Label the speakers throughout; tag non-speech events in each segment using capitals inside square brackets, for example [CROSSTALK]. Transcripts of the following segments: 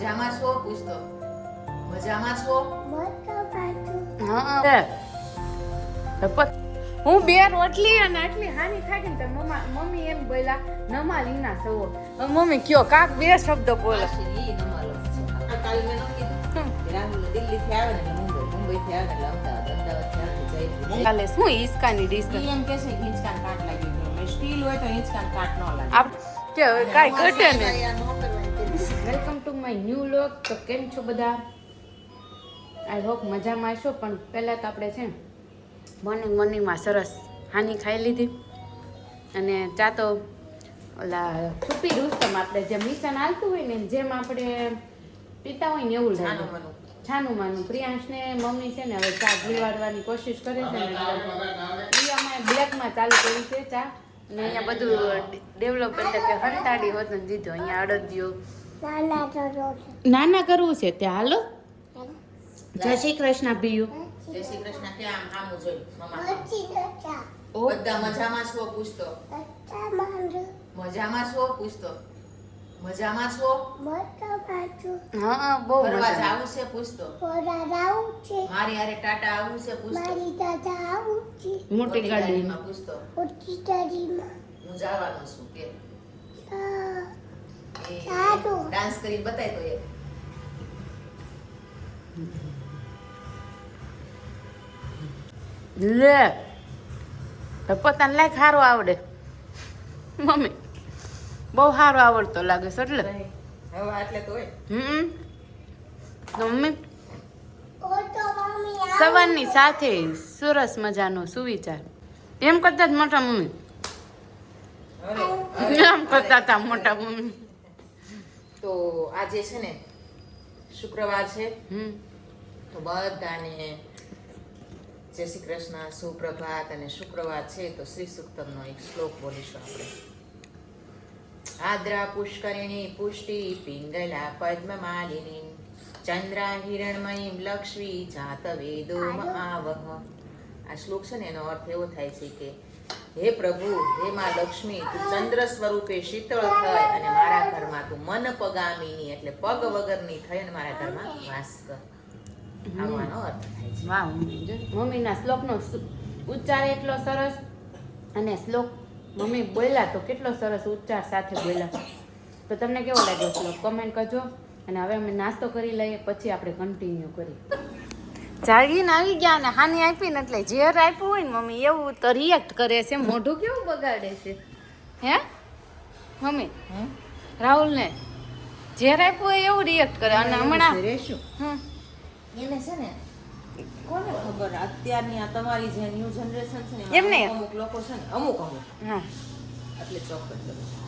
Speaker 1: મજામાં છો? પૂછતો મજામાં છો?
Speaker 2: હા. બે રોટલી અને આટલી હાની ખાધી ને મમ્મા મમ્મી એમ બોલ્યા નમા લીના સવો. મમ્મી કયો કાક બે શબ્દ બોલે.
Speaker 1: કાલે
Speaker 2: શું હિંચકાની ડીશ
Speaker 1: એમ કે છે હિંચકાન કાટ લાગી ગયો મેં સ્ટીલ હોય તો હિંચકાન કાટ ન લાગે.
Speaker 2: કે કાઈ કાંઈ ઘટે ને માય ન્યૂ લોક તો કેમ છો બધા? આઈ હોપ મજામાં છો પણ પહેલાં તો આપણે છે મોર્નિંગ મોર્નિંગમાં સરસ હાની ખાઈ લીધી. અને ચા તો ઓલા છુપી રૂસ્તમ આપણે જે મિશન હાલતું હોય ને જેમ આપણે પીતા હોય ને એવું
Speaker 1: છાનું
Speaker 2: લાગે છાનું માનું પ્રિયાંશને મમ્મી છે ને હવે ચા ઘીવાડવાની કોશિશ કરે છે ને એ અમે બ્લેકમાં ચાલુ કરી છે ચા. અને અહીંયા બધું ડેવલપ એટલે કે હંતાડી હોત ને દીધું. અહીંયા અડદિયો નાના કરવું છે. તે હાલો. જય શ્રી કૃષ્ણ પિયું
Speaker 1: જય શ્રી કૃષ્ણ ક્યાં આમ આમ જોઈ મમા. બધા મજામાં છો પૂછતો. મજામાં છો. પૂછતો. મજામાં છો?
Speaker 2: હા બહુ
Speaker 1: ફરવા જાવું છે પૂછતો. મારી હારે ટાટા આવું છે પૂછતો.
Speaker 2: મોટી ગાડી
Speaker 1: ગાડીમાં. પૂછતો. હું જવાનો છું કે. ડાન્સ કરી બતાય તો એક
Speaker 2: લે. તો પોતાને લાયક સારું આવડે. મમ્મી બહુ સારું આવડતો લાગે છે એટલે.
Speaker 1: હવે આટલે તો
Speaker 2: હમ. મમ્મી સવારની સાથે સરસ મજાનો સુવિચાર. એમ કરતા જ મોટા મમ્મી. એમ કરતા હતા મોટા મમ્મી.
Speaker 1: તો આજે છે ને શુક્રવાર છે તો બધાને જય શ્રી કૃષ્ણ સુપ્રભાત અને શુક્રવાર છે તો શ્રી સુક્તમનો એક શ્લોક બોલીશું આપણે. આદ્રા પુષ્કરિણી પુષ્ટિ પિંગલા પદ્મમાલિની ચંદ્રા હિરણમયી લક્ષ્મી જાત વેદો આવહ. આ શ્લોક છે ને એનો અર્થ એવો થાય છે કે હે પ્રભુ હે માં લક્ષ્મી તું ચંદ્ર સ્વરૂપે શીતળ થઈ અને મારા ઘરમાં તું મન પગામીની એટલે પગ વગરની થઈ અને મારા ઘરમાં વાસ કર. આવવાનો અર્થ થાય છે.
Speaker 2: વાહ મમ્મીના શ્લોકનો ઉચ્ચાર એટલો સરસ અને શ્લોક મમ્મી બોલ્યા તો કેટલો સરસ ઉચ્ચાર સાથે બોલ્યા. તો તમને કેવો લાગ્યો શ્લોક? કમેન્ટ કરજો અને હવે અમે નાસ્તો કરી લઈએ પછી આપણે કન્ટિન્યુ કરી જાગીને આવી ગયા ને હાની આપી ને એટલે ઝેર આપ્યું હોય ને મમ્મી એવું તો રિએક્ટ કરે છે. મોઢું કેવું બગાડે છે? હે? મમ્મી
Speaker 1: રાહુલ
Speaker 2: રાહુલને ઝેર આપ્યું હોય એવું રિએક્ટ કરે. અને હમણાં
Speaker 1: એને છે ને કોને ખબર? અત્યારની આ તમારી જે ન્યૂ જનરેશન છે ને
Speaker 2: એમને
Speaker 1: અમુક અમુક લોકો છે ને અમુક અમુક.
Speaker 2: હા.
Speaker 1: એટલે ચોક્કસ. કરું છું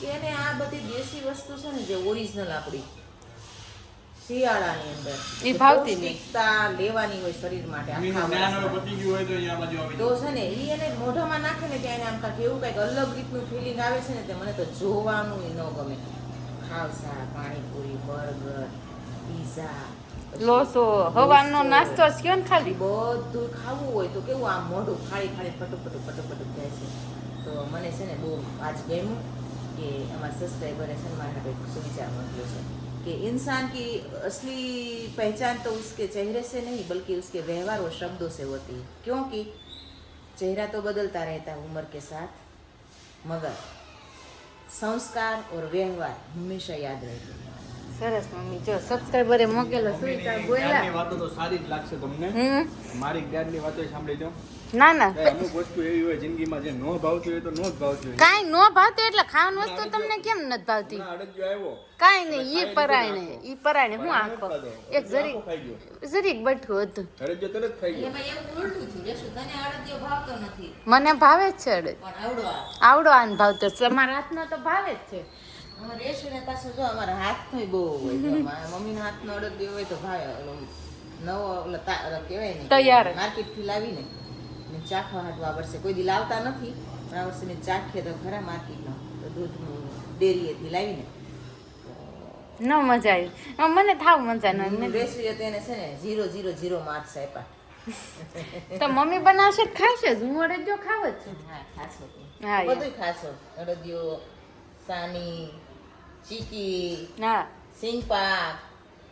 Speaker 1: કે એને આ બધી દેશી વસ્તુ છે ને જે ઓરિજિનલ આપણી શિયાળાની અંદર.
Speaker 2: એ ભાવતી નહીં.
Speaker 1: લેવાની હોય શરીર માટે આખા તો છે ને એ એને મોઢામાં નાખે ને ત્યાં એને આમ કાંઈક એવું કાંઈક અલગ રીતનું ફિલિંગ આવે છે ને તે મને તો જોવાનું ન ગમે. ખાવસા પાણીપુરી બર્ગર પીઝા
Speaker 2: લોસો હવાનો નાસ્તો જ કયો ને ખાલી?
Speaker 1: બધું ખાવું હોય તો કેવું આમ મોઢું ખાલી ખાલી ફટુક ફટુક જાય છે. તો મને છે ને બહુ આજ ગમ્યું કે અમારા સબસ્ક્રાઈબરે છે મારા સુવિચાર મોકલ્યો છે. कि इंसान की असली पहचान तो उसके चेहरे से नहीं बल्कि उसके व्यवहार और शब्दों से होती है क्योंकि चेहरा तो बदलता रहता है उम्र के साथ मगर संस्कार और व्यवहार हमेशा याद रहते हैं
Speaker 2: સરસ મમ્મી જો સબસ્ક્રાઈબરે મોકેલો સુવિચાર બોલ્યા
Speaker 3: જ્ઞાનની વાતો તો સારી જ લાગશે તમને
Speaker 2: હમ
Speaker 3: મારી જ્ઞાનની વાતો સાંભળી દો
Speaker 2: ના ના.
Speaker 3: અમુક વસ્તુ એવી હોય જિંદગીમાં જે નો ભાવતી હોય તો નો જ ભાવતી
Speaker 2: કાઈ નો ભાવતું એટલે ખાવાની વસ્તુ તમને કેમ નથી ભાવતી?
Speaker 3: કાઈ અડદિયો આવ્યો
Speaker 2: કાંઈ નહીં ઈ પરાય નહીં ઈ પરાય નહીં હું આખો? એક જરીક
Speaker 3: આખો
Speaker 2: જરીક બઠું હતું.
Speaker 3: અડદિયો તરત ખાઈ ગયો.
Speaker 1: એમાં એવું ઉલટું થયું તને અડદિયો ભાવતો નથી.
Speaker 2: મને ભાવે જ છે અડદ.
Speaker 1: આવડો
Speaker 2: આવડો આન ભાવતો છે. અમારા હાથનો તો ભાવે જ છે.
Speaker 1: રેશુને પાછું જો અમારા હાથનો બહુ હોય મારા મમ્મીના હાથનો અડદિયો હોય તો ભાવે. નવો ઓલો ઓલો કહેવાય ને
Speaker 2: તૈયાર.
Speaker 1: માર્કેટથી લાવીને. ને ચાખવા હાટું આ વર્ષે. કોઈ દી લાવતા નથી પણ આ વર્ષે મેં ચાખીએ તો ખરા માર્કેટનો તો દૂધનું ડેરીએથી લાવીને.
Speaker 2: ન મજા આવી. મને થાવ મજા ન
Speaker 1: રેશીએ તેને છે ને ઝીરો ઝીરો ઝીરો માર્ક્સ આપ્યા.
Speaker 2: તો મમ્મી બનાવશે ખાશે જ. હું અડદિયો ખાવ જ છું.
Speaker 1: હા
Speaker 2: હા,
Speaker 1: બધું ખાશો અડદિયો સાની ચીકી
Speaker 2: હા.
Speaker 1: સિંગપાક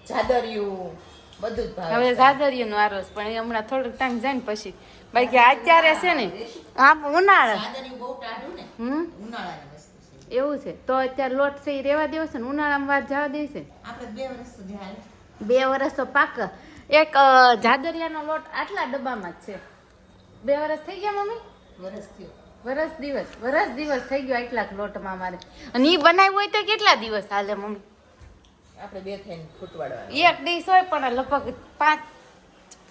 Speaker 1: જાદરિયું બધું જ ભાવે
Speaker 2: હવે ઝાદરિયાનો આરોસ પણ હમણાં થોડોક ટાઈમ જાય ને પછી બાકી અત્યારે છે ને આ ઉનાળા. હમ?
Speaker 1: છે.
Speaker 2: એવું છે. તો અત્યારે લોટ છે એ રેવા દેવો છે ને ઉનાળામાં વાત જવા દેશે
Speaker 1: આપણે બે વર્ષ
Speaker 2: બે વર્ષ તો પાક. એક જાદરિયાનો લોટ આટલા ડબ્બામાં જ છે. બે વર્ષ થઈ ગયા મમ્મી?
Speaker 1: વર્ષ થયો.
Speaker 2: વરસ દિવસ. વરસ દિવસ થઈ ગયો આટલા લોટમાં મારે અને એ બનાવ્યું હોય તો કેટલા દિવસ હાલે મમ્મી?
Speaker 1: આપણે બે થઈને ફૂટવાડવા
Speaker 2: એક દિવસ હોય પણ લગભગ પાંચ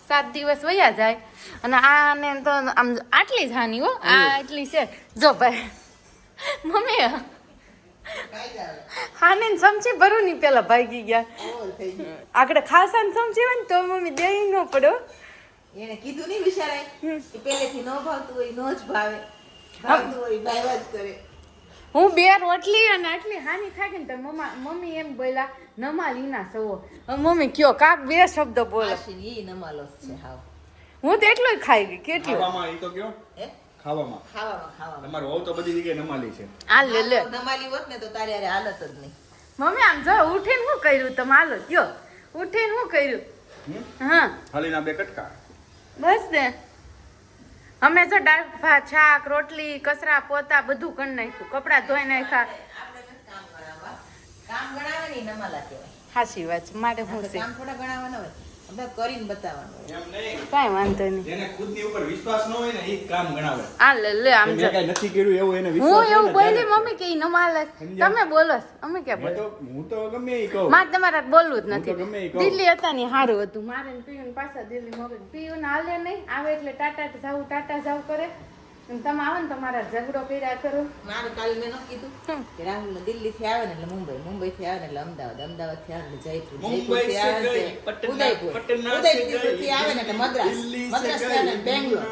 Speaker 2: સાત દિવસ વયા જાય. અને આને તો આમ આટલી જ હાની હો આ આટલી છે. જો ભાઈ મમ્મી હાને સમજી ભરું ની પેલા ભાગી ગયા. આગળ ખાસા ને સમજી હોય ને તો મમ્મી દે ન પડો
Speaker 1: એને કીધું નહીં વિચારાય કે પહેલેથી ન ભાવતું હોય ન જ ભાવે. ભાવતું હોય ભાવ જ કરે.
Speaker 2: હું બે રોટલી અને આટલી હાની ખાઈ ને તો મમ્મા મમ્મી એમ બોલ્યા નમા લીના સવો. મમ્મી કયો કાક બે શબ્દ બોલે.
Speaker 1: એ નમાલો નમાલોસ છે હાવ.
Speaker 2: હું તો એટલું જ ખાઈ ગઈ કેટલું?
Speaker 3: ખાવામાં એ તો કયો?
Speaker 1: હે?
Speaker 3: ખાવામાં.
Speaker 1: ખાવામાં ખાવામાં.
Speaker 3: તમારો હોવ તો બધી જગ્યાએ નમાલી છે.
Speaker 2: આ લે લે.
Speaker 1: નમાલી હોત ને તો તારી હારે હાલત જ નહીં.
Speaker 2: મમ્મી આમ જો ઉઠીને શું કર્યું તમે? હાલો કયો? ઉઠીને શું કર્યું? હા.
Speaker 3: થાળીના બે કટકા.
Speaker 2: બસ ને. અમે તો દાળ ભાત શાક રોટલી કચરા પોતા બધું કરી નાખ્યું. કપડાં ધોઈ નાખ્યા. હાસી વાત મારે હું
Speaker 1: કામ થોડા ગણાવવાના હોય. કરીને બતાવવાનું.
Speaker 3: એમ નહીં.
Speaker 2: કાંઈ વાંધો નહીં.
Speaker 3: જેને ખુદની ઉપર વિશ્વાસ ન હોય ને એ કામ ગણાવે.
Speaker 2: આ લે લે આમ જો.
Speaker 3: મેં નથી કર્યું એવું એને
Speaker 2: હું
Speaker 3: વિશ્વાસ હોય
Speaker 2: એવું બોલી મમ્મી કે ઈ ન માલે. તમે બોલો અમે
Speaker 3: કે
Speaker 2: બોલો
Speaker 3: તો હું તો ગમે એ કહું.
Speaker 2: મારે તમારા બોલવું જ નથી. દિલ્હી હતા ને સારું હતું. મારે ને પીયું ને પાછા દિલ્હી મોકલી પીયું ને હાલે નહીં. આવે એટલે ટાટા જાવું ટાટા જાવ કરે. તમે આવો ને તમારા ઝઘડો કર્યા કરો.
Speaker 1: મારે કાલે મેં ન કીધું. કે રાહુલ દિલ્હી થી આવે ને એટલે મુંબઈ. મુંબઈ થી આવે ને એટલે અમદાવાદ. અમદાવાદથી આવે ને એટલે જયપુર. જયપુરથી આવે ને ઉદયપુર. ઉદયપુરથી આવે ને એટલે મદ્રાસ.
Speaker 3: મદ્રાસથી
Speaker 1: આવે ને બેંગ્લોર.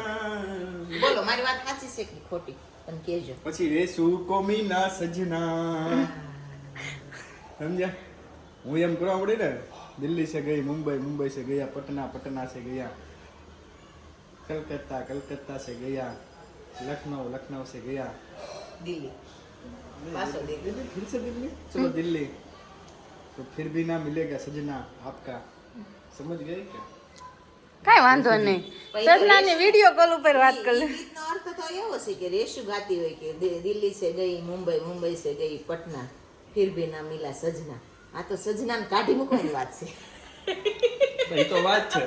Speaker 1: બોલો મારી વાત સાચી છે કે ખોટી? તમે કેજો
Speaker 3: પછી રેસુ કોમીના સજના. સમજ્યા? હું એમ કરવા પડી ને દિલ્હી સે ગઈ મુંબઈ મુંબઈ સે ગયા પટના પટના સે ગયા. કલકત્તા કલકત્તા સે ગયા. लखनऊ लखनऊ से गया
Speaker 1: દિલ્હી પાછો દિલ્હી
Speaker 3: दिल्ली फिर से दिल्ली चलो दिल्ली तो फिर भी ना मिलेगा सजना आपका समझ गए क्या
Speaker 2: કાંઈ વાંધો નહીં સજનાની વિડીયો કોલ ઉપર વાત
Speaker 1: ઈ-
Speaker 2: કરી
Speaker 1: ઈ ગીતનો અર્થ તો એવો છે કે રેશુ ગાતી હોય કે દિ- દિલ્હી સે ગઈ મુંબઈ મુંબઈ સે ગઈ પટના ફિર ભી ના મિલા સજના આ તો સજનાને કાઢી મૂકવાની વાત છે
Speaker 3: એ તો વાત છે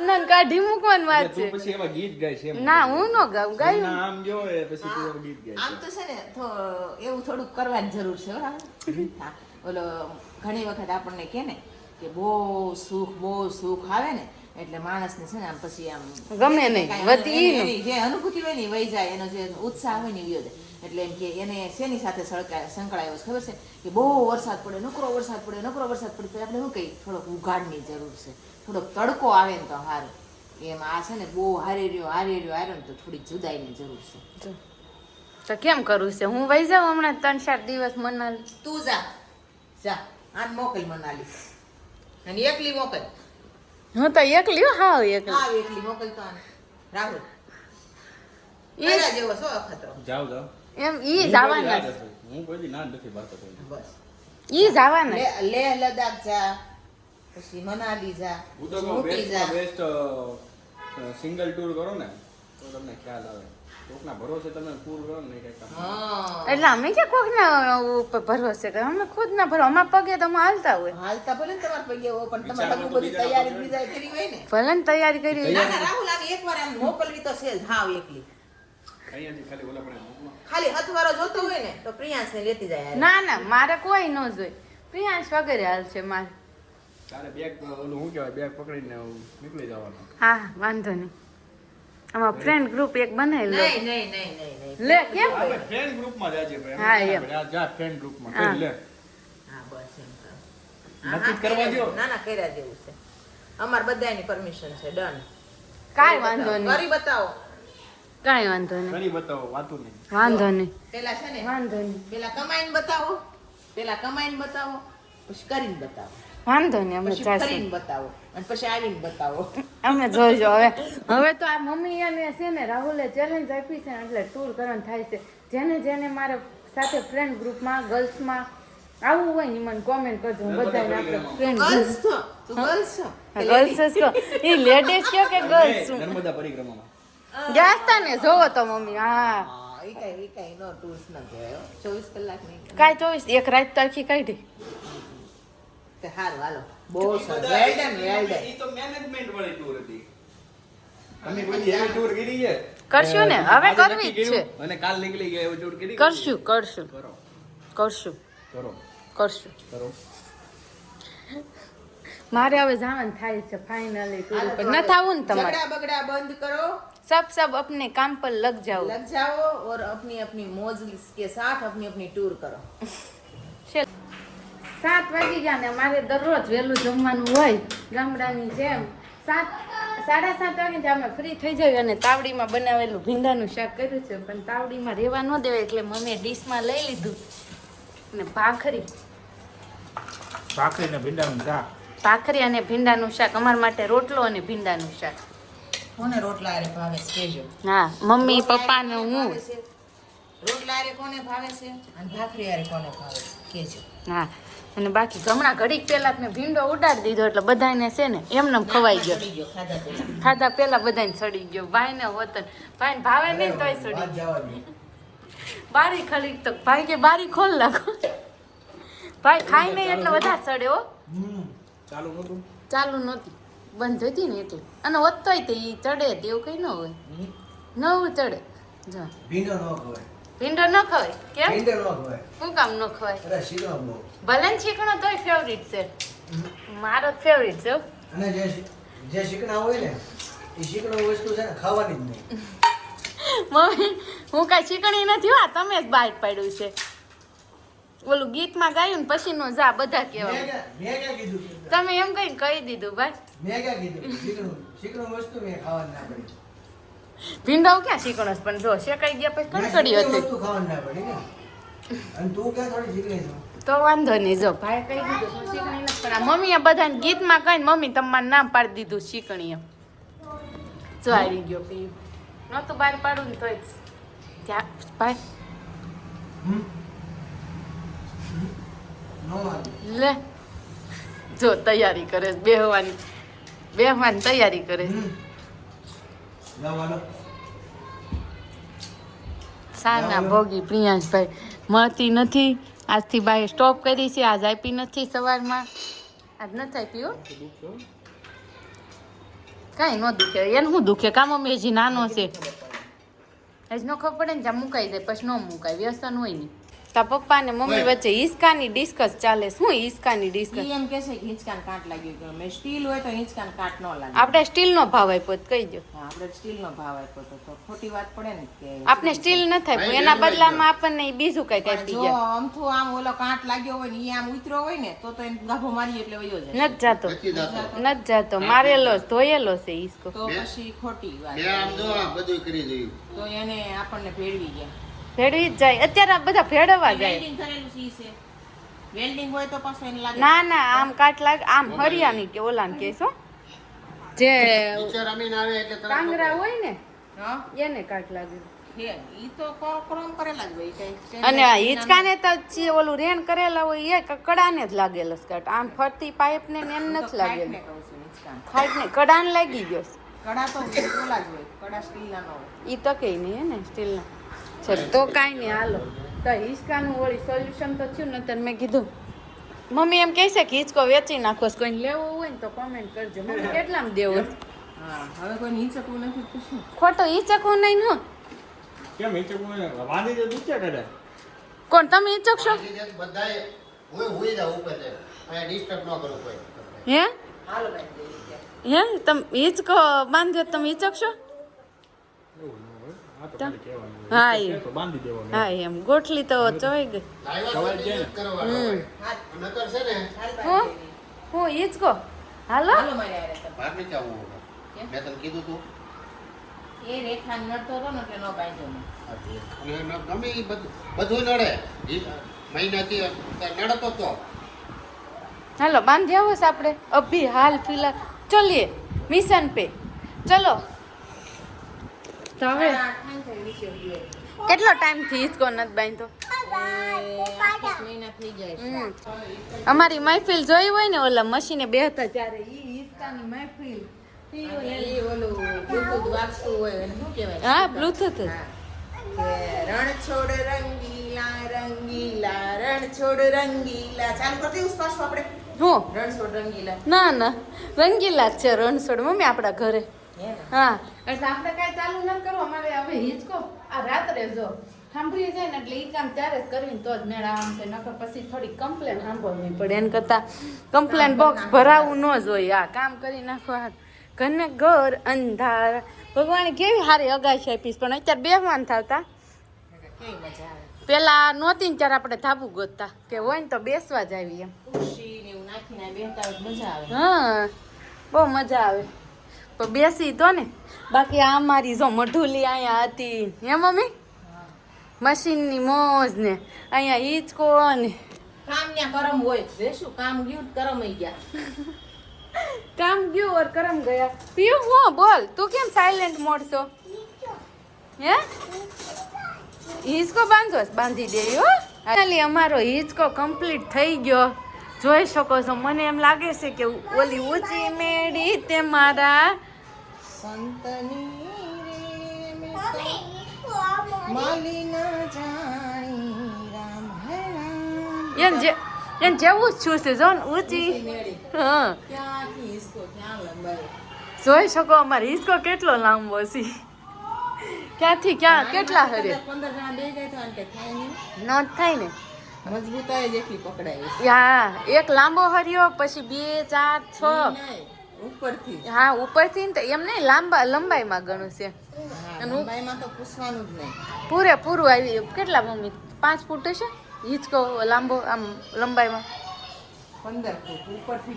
Speaker 2: સજનાને કાઢી મૂકવાનું વાત છે.
Speaker 3: પછી એવા ગીત ગાય છે
Speaker 2: ના હું નો ગાઉં ગાયું.
Speaker 3: ના, આમ જો એ પછી તું ગીત ગાય
Speaker 1: આમ તો છે ને થો- એવું થોડુંક કરવાની જરૂર છે હો ઓલો ઘણી વખત આપણને કે ને કે બહુ સુખ બહુ સુખ આવે ને એટલે માણસને છે ને આમ પછી આમ
Speaker 2: ગમે નહીં, નું.
Speaker 1: એની જે અનુભૂતિ હોય ને વહી જાય એનો જે ઉત્સાહ હોય ને વયો જાય. એટલે એમ કે એને શેની સાથે સંકળાયો છે ખબર છે? કે બહુ વરસાદ પડે નકરો વરસાદ પડે નકરો વરસાદ પડે તો આપણે શું કહીએ? થોડોક ઉઘાડની જરૂર છે. થોડોક તડકો આવે ને તો સારું એમ આ છે ને બહુ હારે રહ્યો હારે રહ્યો હારે ને તો થોડીક જુદાઈની જરૂર છે.
Speaker 2: તો કેમ કરું છે? હું વહી જાઉં હમણાં ત્રણ ચાર દિવસ મનાલી.
Speaker 1: તું જા. જા. આને મોકલ મનાલી. અને એકલી મોકલ.
Speaker 2: હું તો એકલી હા એકલી.
Speaker 1: હા એકલી. મોકલ તો આને. રાહુલ.
Speaker 2: ઈ
Speaker 1: પેલા જેવો છો અખતરો.
Speaker 3: જાઓ જાઓ.
Speaker 2: એમ ઈ
Speaker 3: હું
Speaker 2: જવાના
Speaker 3: કોઈ હું કોઈ દી ના જ નથી પાડતો કોઈને.
Speaker 1: બસ.
Speaker 2: ઈ જવાના
Speaker 1: લે લેહ લદાખ જા પછી મનાલી જા
Speaker 3: હું
Speaker 1: ઊટી જા.
Speaker 3: બેસ્ટ સિંગલ ટૂર કરો ને તો તમને ખ્યાલ આવે. કોકના ભરોસે તમે ટૂર કરો ને કઈ
Speaker 2: એટલે અમે કે કોક ના ઉપર ભરોસે કરે અમે ખુદ ના ભરો અમારા પગે તો અમે હાલતા હોય.
Speaker 1: હાલતા ભલે ને તમારે પગે હો પણ તમારે
Speaker 3: વિચારવાનું
Speaker 1: બધી તૈયારી બીજા કરી હોય ને.
Speaker 2: ભલે ને તૈયારી કરી
Speaker 1: ના ના રાહુલ આને એકવાર આમ મોકલવી તો છે જ. હાવ એકલી.
Speaker 3: અહીંયાથી ખાલી ઓલા પડે મૂકમાં.
Speaker 1: ખાલી હથવારો જોતો હોય ને તો પ્રિયાંશને લેતી જાય
Speaker 2: ના ના મારે કોઈ ન જોઈ. પ્રિયાંશ વગેરે હાલ છે મારે.
Speaker 3: તારે બેગ ઓલું શું કહેવાય બેગ પકડીને નીકળી જવાનું.
Speaker 2: હા વાંધો નહીં. આમાં ફ્રેન્ડ ગ્રુપ એક બનાવી લો
Speaker 1: નહીં નહીં નહીં નહીં.
Speaker 2: લે કેમ?
Speaker 3: આપણે ફ્રેન્ડ ગ્રુપમાં જાજે ભાઈ.
Speaker 2: હા,
Speaker 3: એમ. જા ફ્રેન્ડ ગ્રુપમાં. કરી લે.
Speaker 1: હા બસ એમ
Speaker 3: નક્કી કરવા
Speaker 1: કર્યા જેવું. ના ના કર્યા જેવું છે. અમાર બધાની પરમિશન છે. ડન
Speaker 2: કાઈ વાંધો નહીં.
Speaker 1: કરી બતાવો.
Speaker 2: કાંઈ વાંધો નહીં.
Speaker 3: ઘણી બતાવો વાતું નહીં.
Speaker 2: વાંધો નહીં.
Speaker 1: પેલા છે ને
Speaker 2: વાંધો નહીં.
Speaker 1: પેલા કમાઈને બતાવો પેલા કમાઈને બતાવો પછી કરીને બતાવો.
Speaker 2: વાંધો નહીં અમે ચાલશે
Speaker 1: બતાવો અને પછી આવીને બતાવો.
Speaker 2: અમે જોજો હવે હવે તો આ મમ્મી અને છે ને રાહુલે ચેલેન્જ આપી છે એટલે ટૂર કરવાનું થાય છે. જેને જેને મારે સાથે ફ્રેન્ડ ગ્રુપમાં ગર્લ્સમાં આવું હોય ને મને કોમેન્ટ કરજો. હું બધાને આપણે ફ્રેન્ડ
Speaker 1: ગર્લ્સ તો ગર્લ્સ
Speaker 2: ગર્લ્સ તો એ લેડીઝ કે ગર્લ્સ
Speaker 3: નર્મદા પરિક્રમામાં.
Speaker 2: ગયા હતા ને? જોવો તો મમ્મી હા.
Speaker 1: કઈ. ચોવીસ
Speaker 2: એક રાત કાઢી.
Speaker 1: તે
Speaker 3: આખી
Speaker 2: કરશું ને, હવે કરવી જ
Speaker 3: કર્યું? અને કાલ નીકળી ગયા એવી કરી
Speaker 2: કરશું કરશું. કરશું.
Speaker 3: કરો.
Speaker 2: કરશું.
Speaker 3: કરો.
Speaker 2: મારે હવે જવાનું થાય છે ફાઇનલી ટૂર ઉપર. ન ને તમારે.
Speaker 1: બગડા બંધ કરો.
Speaker 2: सब सब अपने काम पर लग जाओ
Speaker 1: लग जाओ और अपनी अपनी मौज के साथ अपनी अपनी टूर करो
Speaker 2: ચલ. સાત વાગી ગયા ને મારે દરરોજ વહેલું જમવાનું હોય ગામડાની જેમ સાત સાડા સાત વાગે જ અમે ફ્રી થઈ જઈએ અને તાવડીમાં બનાવેલું ભીંડાનું શાક કર્યું છે પણ તાવડીમાં રહેવા ન દેવાય એટલે મમ્મીએ ડીશમાં લઈ લીધું અને ભાખરી
Speaker 4: ભાખરી ને ભીંડાનું શાક
Speaker 2: ભાખરી અને ભીંડાનું શાક અમારા માટે રોટલો અને ભીંડાનું શાક
Speaker 1: કોને રોટલા હારે ભાવે છે કહેજો
Speaker 2: હા મમ્મી પપ્પા ને હું?
Speaker 1: રોટલા હારે કોને ભાવે છે? અને ભાખરી હારે કોને ભાવે છે? કેજો.
Speaker 2: હા અને બાકી હમણાં ઘડીક પહેલા મેં ભીંડો ઉડાડી દીધો એટલે બધાને છે ને એમને ખવાઈ ગયો.
Speaker 1: ખાધા પેલા
Speaker 2: ખાધા બધાને સડી ગયો. ભાઈ ને વતન ભાઈ ને ભાવે નહીં તોય સડી ગયો. બારી ખલી તો ભાઈ કે બારી ખોલ નાખો. ભાઈ ખાઈ નહીં એટલે વધારે સડે હો.
Speaker 3: ચાલુ નતું
Speaker 2: ચાલુ નહોતી. બંધ હતી ને એટલે. અને વધતોય તે ઈ ચડે તેવું કઈ ન હોય. નવું ચડે. જો.
Speaker 5: ભીંડો ન ખવાય.
Speaker 2: ભીંડો ન ખવાય? કેમ?
Speaker 5: ભીંડો ન ખવાય.
Speaker 2: શું કામ ન ખવાય?
Speaker 5: અરે શીરો બહુ.
Speaker 2: ભલે ને શીખણો તોય ફેવરિટ છે. મારો ફેવરિટ છે.
Speaker 5: અને જે જે શીખણા હોય ને એ શીખણો વસ્તુ છે ને ખાવાની જ નહીં. [LAUGHS]
Speaker 2: મમ્મી હું કાંઈ શીખણી નથી આ તમે જ બહાર પાડ્યું છે. ઓલું ગીતમાં ગાયું ને પછી નો જા બધા
Speaker 5: કીધું
Speaker 2: તમે એમ કઈ કહી દીધું ભાઈ.
Speaker 5: મેં ક્યાં કીધું? શીકણું શીકણું વસ્તુ મેં ખાવાની ના પડી.
Speaker 2: ભીંડાઓ ક્યાં શીખણો પણ જો શેકાઈ ગયા પછી કડકડી હતી.
Speaker 5: તું
Speaker 2: વાંધો નહીં જો ભાઈ કહી દીધું શીખણી નથી. પણ મમ્મીએ બધાને ગીતમાં કહીને મમ્મી તમારું નામ પાડી દીધું શીખણી એમ જો આવી ગયો પીયું નહોતું બહાર પાડું ને તોય. ત્યાં ભાઈ. લે જો તૈયારી કરે બેહવાની. બેહવાની તૈયારી કરે. સાના ભોગી પ્રિયાંશભાઈ. મળતી નથી. આજથી ભાઈ સ્ટોપ કરી છે. આજ આપી નથી સવારમાં. આજ નથી આપી હો. કાંઈ ન દુખે. એને શું દુખે? કામ અમે હજી નાનો છે. હજી ન ખબર પડે ને જ્યાં મુકાઈ જાય પછી ન મુકાય. વ્યસન હોય નહીં તા પપ્પા ને મમ્મી વચ્ચે હિંચકાની ડિસ્કસ ચાલે છે. શું હિંચકાની ડિસ્કસ
Speaker 1: એમ કે છે કે હિંચકાન કાટ લાગ્યો કે મેં સ્ટીલ હોય તો હિંચકાન કાટ ન લાગે.
Speaker 2: આપણે સ્ટીલનો ભાવ આપ્યો તો કહી દો
Speaker 1: આપણે સ્ટીલ નો ભાવ આપ્યો તો. તો ખોટી વાત પડે ને કે
Speaker 2: આપણે સ્ટીલ ન થાય પણ એના બદલામાં આપણને બીજું કઈ
Speaker 1: કઈ
Speaker 2: આપી
Speaker 1: જો
Speaker 2: ગયા.
Speaker 1: આમથું આમ ઓલો કાટ લાગ્યો હોય ને ઈ આમ ઉતરો હોય ને તો તો એને ગાભો મારી એટલે વયો જાય.
Speaker 2: નથી જાતો. નથી જાતો. મારેલો ધોયેલો છે હિંચકો
Speaker 1: તો પછી ખોટી વાત
Speaker 6: મેં આમ જો બધું કરી જોયું
Speaker 1: તો એને આપણને ભેળવી ગયા.
Speaker 2: ભેળવી જ જાય. અત્યારે આ બધા ભેળવવા જાય.
Speaker 1: વેલ્ડિંગ કરેલું છે છે. વેલ્ડિંગ હોય તો પાછું એને લાગે.
Speaker 2: ના ના આમ કાટ લાગે. આમ હરિયાની કે ઓલાને કહેશો જે
Speaker 6: પિક્ચર રમીને આવે એટલે
Speaker 2: કાંગરા હોય ને
Speaker 1: હા?
Speaker 2: એને કાટ લાગે.
Speaker 1: કો- જ
Speaker 2: અને આ હિંચકાને તો જે ઓલું રેણ કરેલા હોય એ કડાને જ લાગેલો સ્કર્ટ કાટ આમ ફરતી પાઇપ ને ને એમ નથી લાગેલો. ફાઇટ ને કડાને લાગી ગયો. છે.
Speaker 1: કડા તો ઓલા જ હોય કડા સ્ટીલના ન હોય.
Speaker 2: ઈ તો કઈ નહીં હે ને સ્ટીલના. છે તો કાંઈ નહીં હાલો. તો હિંચકાનું વળી સોલ્યુશન તો થયું ને મેં કીધું મમ્મી એમ કહે છે કે હિંચકો વેચી નાખો કોઈ કોઈને લેવો હોય ને તો કોમેન્ટ કરજો. મમ્મી કેટલામાં દેવો?
Speaker 1: હવે કોઈ હિંચકવું નથી તો
Speaker 2: ખોટો હિંચકવું નહીં હો.
Speaker 3: કેમ હિંચકવું વાંધી દે દુખ્યા કરે
Speaker 2: કોણ તમે હિંચકશો?
Speaker 6: બાંધી હોય હોય જાવ હું ઉપર છે. અહીંયા ડિસ્ટર્બ ન કરો કોઈ.
Speaker 2: હે?
Speaker 1: હાલો
Speaker 2: હે? તમે હિંચકો બાંધ્યો તમે હિંચકશો
Speaker 3: આ તો ખાલી કહેવાનું હોય.
Speaker 2: હા, એ.
Speaker 3: તો બાંધી દેવાનું
Speaker 2: હા એમ. ગોઠલી તો ચોઈ ગઈ.
Speaker 6: જ
Speaker 1: હાલ
Speaker 2: હું.
Speaker 1: બાંધી દેવી.
Speaker 2: હાલો?
Speaker 1: હાલો મારી હારે તમે.
Speaker 6: બહાર નથી આવવું
Speaker 1: કેમ?
Speaker 6: મેં તને કીધું તું.
Speaker 1: એ રેખા નડતો હતો ને એટલે ન બાંધ્યો મેં.
Speaker 6: ગમે ઈ બધું બધું નડે. મહિનાથી નડતો તો.
Speaker 2: હાલો બાંધી આવો આપણે. અભી હાલ ફિલહાલ. ચલીએ. મિશન પે ચલો. હવે
Speaker 1: સાડા આઠ થાય ને તો નીચે ઉતરીએ.
Speaker 2: કેટલો ટાઈમથી હિંચકો નથી બાંધતો. અમારી મહેફિલ જોઈ હોય ને ઓલા મશીને બેહતા ત્યારે ઈ હિંચકાની મહેફિલ. હા બ્લુટૂથ
Speaker 1: હા. કે રણછોડ રંગીલા રંગીલા રણછોડ રંગીલા. ચાલુ કરી દઈશું આપણે.
Speaker 2: હું?
Speaker 1: રણછોડ રંગીલા.
Speaker 2: ના ના. રંગીલા જ છે રણછોડ. મમ્મી આપણા ઘરે.
Speaker 1: હે.
Speaker 2: એટલે આપણે કાંઈ ચાલુ ન કરવું અમારે હવે હિચકો આ રાત્રે જો સાંભળી જાય ને એટલે ઈ કામ ત્યારે જ કરવી તો જ મેળ આવશે નકર પછી થોડી કમ્પ્લેન સાંભળવી પડે. એના કરતાં કમ્પ્લેન બોક્સ ભરાવું ન જોઈએ આ કામ કરી નાખવા ઘરને ઘર અંધાર. ભગવાને કેવી સારી અગાશી આપીશ પણ અત્યારે બેહવાન
Speaker 1: કેવી
Speaker 2: પેલા નહોતી ત્યારે આપણે ધાબુ ગોતતા કે હોય ને તો બેસવા જ આવી એમ. હા બહુ મજા આવે. પણ બેસી તો ને. બાકી આ મારી જો મઢુલી અહીંયા હતી. હે મમ્મી? મશીનની મોજ ને. અહીંયા હિંચકો ને?
Speaker 1: કામ કરમ હોય રે કામ ગયું કરમ ઈ ગયા.
Speaker 2: કામ ગયું ઓર કરમ ગયા. પીયું હો બોલ. તું કેમ સાયલેન્ટ મોડ છો? હે? હિંચકો બાંધો? બાંધી દે હો. ખાલી અમારો હિંચકો કમ્પ્લીટ થઈ ગયો. જોઈ શકો છો મને એમ લાગે છે કે ઓલી ઊંચી મેળી તે મારા
Speaker 1: સંતની રે મળી ન જાણી રામ હે રામ
Speaker 2: જે એન જેવું જ છું છે જો ને ઊંચી હા. જોઈ શકો અમારે હિસ્કો કેટલો લાંબો છે. ક્યાંથી ક્યાં કેટલા હરે.
Speaker 1: પંદર જણા બે જાય તો થાય
Speaker 2: ને.
Speaker 1: મજબૂતાઈ જેટલી પકડાય
Speaker 2: હા એક લાંબો હર્યો પછી બે ચાર છ.
Speaker 1: ઉપરથી.
Speaker 2: હા ઉપરથી ને એમ નહીં લાંબા લંબાઈમાં ગણું છે.
Speaker 1: લંબાઈમાં તો પૂછવાનું જ નહીં.
Speaker 2: પૂરેપૂરું આવી કેટલા મમ્મી? પાંચ ફૂટ હશે? હિંચકો લાંબો આમ લંબાઈમાં.
Speaker 1: પંદર ફૂટ. ઉપરથી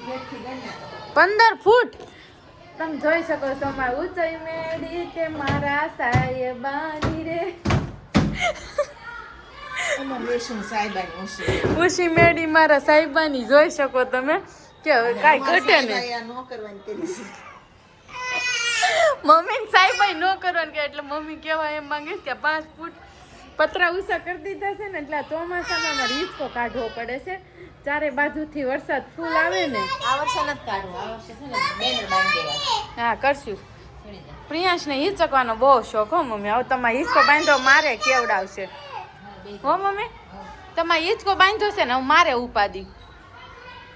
Speaker 2: પંદર ફૂટ? તમે જોઈ શકો છો મારા ઊંચાઈ મેળી કે મારા રે.
Speaker 1: લેશું સાહેબાની ઊંચી
Speaker 2: ઉશી મેળી મારા સાહેબાની જોઈ શકો તમે? કે કાંઈ ઘટે ને
Speaker 1: સાહેબાઈ આ ન કરવાની કરી
Speaker 2: મમ્મી ને સાહેબાઈ ન કરવાનું કે એટલે મમ્મી કેવા એમ માંગે કે પાંચ ફૂટ પતરા ઉષા કરી દીધા છે ને એટલે આ ચોમાસામાં અમારે હિંચકો કાઢવો પડે છે. ચારે બાજુથી વરસાદ ફૂલ આવે ને.
Speaker 1: આ વર્ષે નથી કાઢવો આ વર્ષે છે ને બેનર બાંધી દેવા.
Speaker 2: હા કરશું. પ્રિયાંશને હિંચકવાનો બહુ શોખ હો મમ્મી. હવે તમારે હિંચકો બાંધો મારે કેવડાવશે? હો મમ્મી. તમારે હિંચકો બાંધો છે ને હું મારે ઉપાદી
Speaker 1: સારું એમાં શું થઈ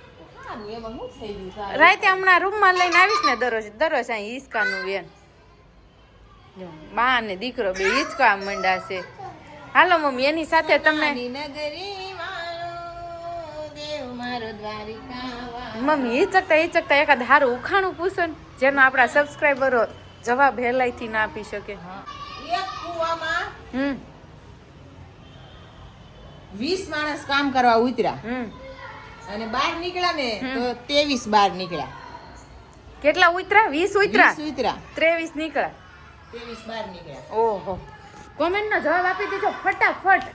Speaker 1: ગયું તારે?
Speaker 2: રાતે હમણાં રૂમમાં લઈને આવીશ ને દરરોજ દરરોજ અહીં હિંચકાનું વેન. બા ને દીકરો બે હિંચકા મંડાશે. હાલો મમ્મી એની સાથે તમને મમ્મી હિચકતા હિચકતા એકાદ સારું ઉખાણું પૂછો ને જેનો આપણા સબસ્ક્રાઈબરો જવાબ હેલાઈથી ના આપી શકે. હમ.
Speaker 1: વીસ માણસ કામ કરવા ઉતર્યા. અને બહાર નીકળ્યા ને તો ત્રેવીસ બાર નીકળ્યા.
Speaker 2: કેટલા ઉતરા? વીસ ઉતરા?
Speaker 1: વીસ ઉતર્યા
Speaker 2: ત્રેવીસ નીકળ્યા.
Speaker 1: ત્રેવીસ બાર નીકળ્યા.
Speaker 2: ઓહો. કોમેન્ટનો જવાબ આપી દીધો ફટાફટ.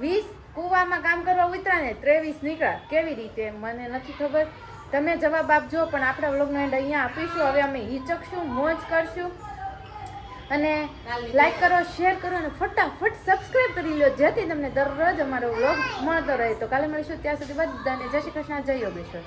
Speaker 2: વીસ કુવામાં કામ કરવા ઉતરા ને ત્રેવીસ નીકળ્યા. કેવી રીતે? મને નથી ખબર. તમે જવાબ આપજો પણ આપણા વ્લોગનો એન્ડ અહીંયા આપીશું. હવે અમે હિચકશું મોજ કરશું. અને લાઈક કરો શેર કરો અને ફટાફટ સબસ્ક્રાઈબ કરી લો, જેથી તમને દરરોજ અમારો વ્લોગ મળતો રહે. તો કાલે મળીશું, ત્યાં સુધી બધાને જય શ્રી કૃષ્ણ, જય યોગેશ્વર.